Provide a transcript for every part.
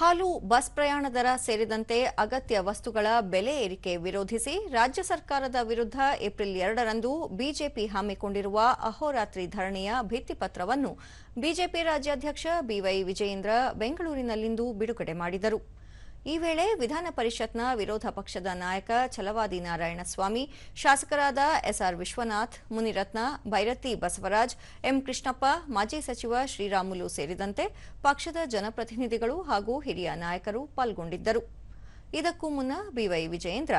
ಹಾಲು, ಬಸ್ ಪ್ರಯಾಣ ದರ ಸೇರಿದಂತೆ ಅಗತ್ಯ ವಸ್ತುಗಳ ಬೆಲೆ ಏರಿಕೆ ವಿರೋಧಿಸಿ ರಾಜ್ಯ ಸರ್ಕಾರದ ವಿರುದ್ಧ ಏಪ್ರಿಲ್ ಎರಡರಂದು ಬಿಜೆಪಿ ಹಮ್ಮಿಕೊಂಡಿರುವ ಅಹೋರಾತ್ರಿ ಧರಣಿಯ ಭಿತ್ತಿಪತ್ರವನ್ನು ಬಿಜೆಪಿ ರಾಜ್ಯಾಧ್ಯಕ್ಷ ಬಿವೈ ವಿಜಯೇಂದ್ರ ಬೆಂಗಳೂರಿನಲ್ಲಿಂದು ಬಿಡುಗಡೆ ಮಾಡಿದರು. ಈ ವೇಳೆ ವಿಧಾನ ಪರಿಷತ್ನ ವಿರೋಧ ಪಕ್ಷದ ನಾಯಕ ಛಲವಾದಿ ನಾರಾಯಣಸ್ವಾಮಿ, ಶಾಸಕರಾದ S R Vishwanath, Munirathna, Byrathi Basavaraj, M Krishnappa, ಮಾಜಿ ಸಚಿವ ಶ್ರೀರಾಮುಲು ಸೇರಿದಂತೆ ಪಕ್ಷದ ಜನಪ್ರತಿನಿಧಿಗಳು ಹಾಗೂ ಹಿರಿಯ ನಾಯಕರು ಪಾಲ್ಗೊಂಡಿದ್ದರು. ಇದಕ್ಕೂ ಮುನ್ನ ಬಿವೈ ವಿಜಯೇಂದ್ರ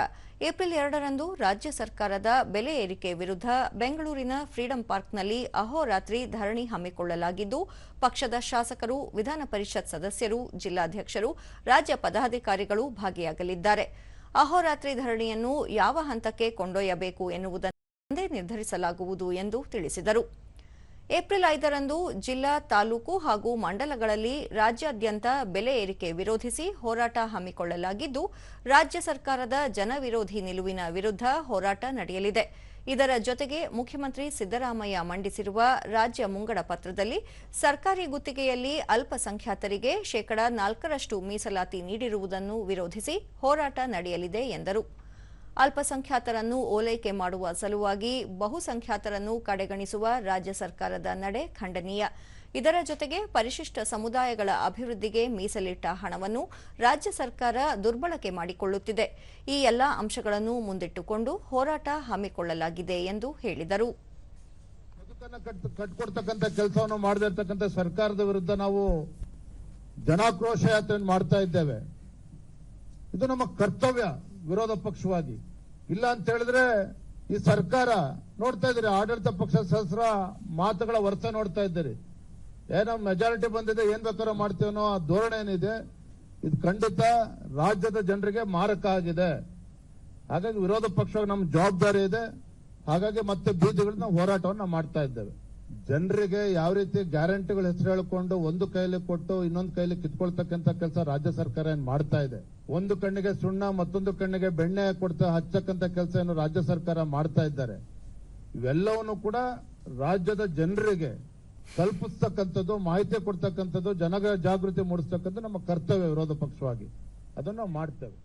ಏಪ್ರಿಲ್ ಎರಡರಂದು ರಾಜ್ಯ ಸರ್ಕಾರದ ಬೆಲೆ ಏರಿಕೆ ವಿರುದ್ಧ ಬೆಂಗಳೂರಿನ ಫ್ರೀಡಂ ಪಾರ್ಕ್ನಲ್ಲಿ ಅಹೋರಾತ್ರಿ ಧರಣಿ ಹಮ್ಮಿಕೊಳ್ಳಲಾಗಿದ್ದು, ಪಕ್ಷದ ಶಾಸಕರು, ವಿಧಾನ ಪರಿಷತ್ ಸದಸ್ಯರು, ಜಿಲ್ಲಾಧ್ಯಕ್ಷರು, ರಾಜ್ಯ ಪದಾಧಿಕಾರಿಗಳು ಭಾಗಿಯಾಗಲಿದ್ದಾರೆ. ಅಹೋರಾತ್ರಿ ಧರಣಿಯನ್ನು ಯಾವ ಹಂತಕ್ಕೆ ಕೊಂಡೊಯ್ಯಬೇಕು ಎನ್ನುವುದನ್ನು ನಿರ್ಧರಿಸಲಾಗುವುದು ಎಂದು ತಿಳಿಸಿದರು. ಏಪ್ರಿಲ್ ಐದರಂದು ಜಿಲ್ಲಾ ತಾಲೂಕು ಹಾಗೂ ಮಂಡಲಗಳಲ್ಲಿ ರಾಜ್ಯಾದ್ಯಂತ ಬೆಲೆ ಏರಿಕೆ ವಿರೋಧಿಸಿ ಹೋರಾಟ ಹಮ್ಮಿಕೊಳ್ಳಲಾಗಿದ್ದು, ರಾಜ್ಯ ಸರ್ಕಾರದ ಜನವಿರೋಧಿ ನಿಲುವಿನ ವಿರುದ್ಧ ಹೋರಾಟ ನಡೆಯಲಿದೆ. ಇದರ ಜೊತೆಗೆ ಮುಖ್ಯಮಂತ್ರಿ ಸಿದ್ದರಾಮಯ್ಯ ಮಂಡಿಸಿರುವ ರಾಜ್ಯ ಮುಂಗಡ ಪತ್ರದಲ್ಲಿ ಸರ್ಕಾರಿ ಗುತ್ತಿಗೆಯಲ್ಲಿ ಅಲ್ಪಸಂಖ್ಯಾತರಿಗೆ ಶೇಕಡಾ ನಾಲ್ಕರಷ್ಟು ಮೀಸಲಾತಿ ನೀಡಿರುವುದನ್ನು ವಿರೋಧಿಸಿ ಹೋರಾಟ ನಡೆಯಲಿದೆ ಎಂದರು. ಅಲ್ಪಸಂಖ್ಯಾತರನ್ನು ಓಲೈಕೆ ಮಾಡುವ ಸಲುವಾಗಿ ಬಹುಸಂಖ್ಯಾತರನ್ನು ಕಡೆಗಣಿಸುವ ರಾಜ್ಯ ಸರ್ಕಾರದ ನಡೆ ಖಂಡನೀಯ. ಇದರ ಜೊತೆಗೆ ಪರಿಶಿಷ್ಟ ಸಮುದಾಯಗಳ ಅಭಿವೃದ್ಧಿಗೆ ಮೀಸಲಿಟ್ಟ ಹಣವನ್ನು ರಾಜ್ಯ ಸರ್ಕಾರ ದುರ್ಬಳಕೆ ಮಾಡಿಕೊಳ್ಳುತ್ತಿದೆ. ಈ ಎಲ್ಲ ಅಂಶಗಳನ್ನು ಮುಂದಿಟ್ಟುಕೊಂಡು ಹೋರಾಟ ಹಮ್ಮಿಕೊಳ್ಳಲಾಗಿದೆ ಎಂದು ಹೇಳಿದರು. ಕಟ್ಕೊಡ್ತಕ್ಕಂಥ ಕೆಲಸವನ್ನು ಮಾಡದೇ ಸರ್ಕಾರದ ವಿರುದ್ಧ ನಾವು ಜನಾಕ್ರೋಶ ಯಾತ್ರೆಯನ್ನು ಮಾಡ್ತಾ ಇದ್ದೇವೆ. ಇದು ನಮ್ಮ ಕರ್ತವ್ಯ, ವಿರೋಧ ಪಕ್ಷವಾಗಿ. ಇಲ್ಲ ಅಂತ ಹೇಳಿದ್ರೆ ಈ ಸರ್ಕಾರ ನೋಡ್ತಾ ಇದ್ದೀರಿ, ಆಡಳಿತ ಪಕ್ಷ ಸದಸ್ಯರ ಮಾತುಗಳ ವರ್ತ ನೋಡ್ತಾ ಇದ್ದೀರಿ. ಏನೋ ಮೆಜಾರಿಟಿ ಬಂದಿದೆ ಏನ್ ಬೇಕಾದ್ರೂ ಮಾಡ್ತೀವಿ ಅನ್ನೋ ಆ ಧೋರಣೆ ಏನಿದೆ, ಇದು ಖಂಡಿತ ರಾಜ್ಯದ ಜನರಿಗೆ ಮಾರಕ ಆಗಿದೆ. ಹಾಗಾಗಿ ವಿರೋಧ ಪಕ್ಷ ನಮ್ಮ ಜವಾಬ್ದಾರಿ ಇದೆ. ಹಾಗಾಗಿ ಮತ್ತೆ ಬೀದಿಗಳನ್ನ ಹೋರಾಟವನ್ನು ಮಾಡ್ತಾ ಇದ್ದೇವೆ. ಜನರಿಗೆ ಯಾವ ರೀತಿ ಗ್ಯಾರಂಟಿಗಳು ಹೆಸರು ಹೇಳಿಕೊಂಡು ಒಂದು ಕೈಲಿ ಕೊಟ್ಟು ಇನ್ನೊಂದು ಕೈಲಿ ಕಿತ್ಕೊಳ್ತಕ್ಕಂತ ಕೆಲಸ ರಾಜ್ಯ ಸರ್ಕಾರ ಏನ್ ಮಾಡ್ತಾ ಇದೆ? ಒಂದು ಕಣ್ಣಿಗೆ ಸುಣ್ಣ, ಮತ್ತೊಂದು ಕಣ್ಣಿಗೆ ಬೆಣ್ಣೆ ಕೊಡ್ತಾ ಹಚ್ಚಕ್ಕಂತ ಕೆಲಸ ಏನು ರಾಜ್ಯ ಸರ್ಕಾರ ಮಾಡ್ತಾ ಇದ್ದಾರೆ. ಇವೆಲ್ಲವನ್ನು ಕೂಡ ರಾಜ್ಯದ ಜನರಿಗೆ ಕಲ್ಪಿಸ್ತಕ್ಕಂಥದ್ದು, ಮಾಹಿತಿ ಕೊಡ್ತಕ್ಕಂಥದ್ದು, ಜನಗಳ ಜಾಗೃತಿ ಮೂಡಿಸ್ತಕ್ಕಂಥ ನಮ್ಮ ಕರ್ತವ್ಯ ವಿರೋಧ ಪಕ್ಷವಾಗಿ. ಅದನ್ನು ಮಾಡ್ತೇವೆ.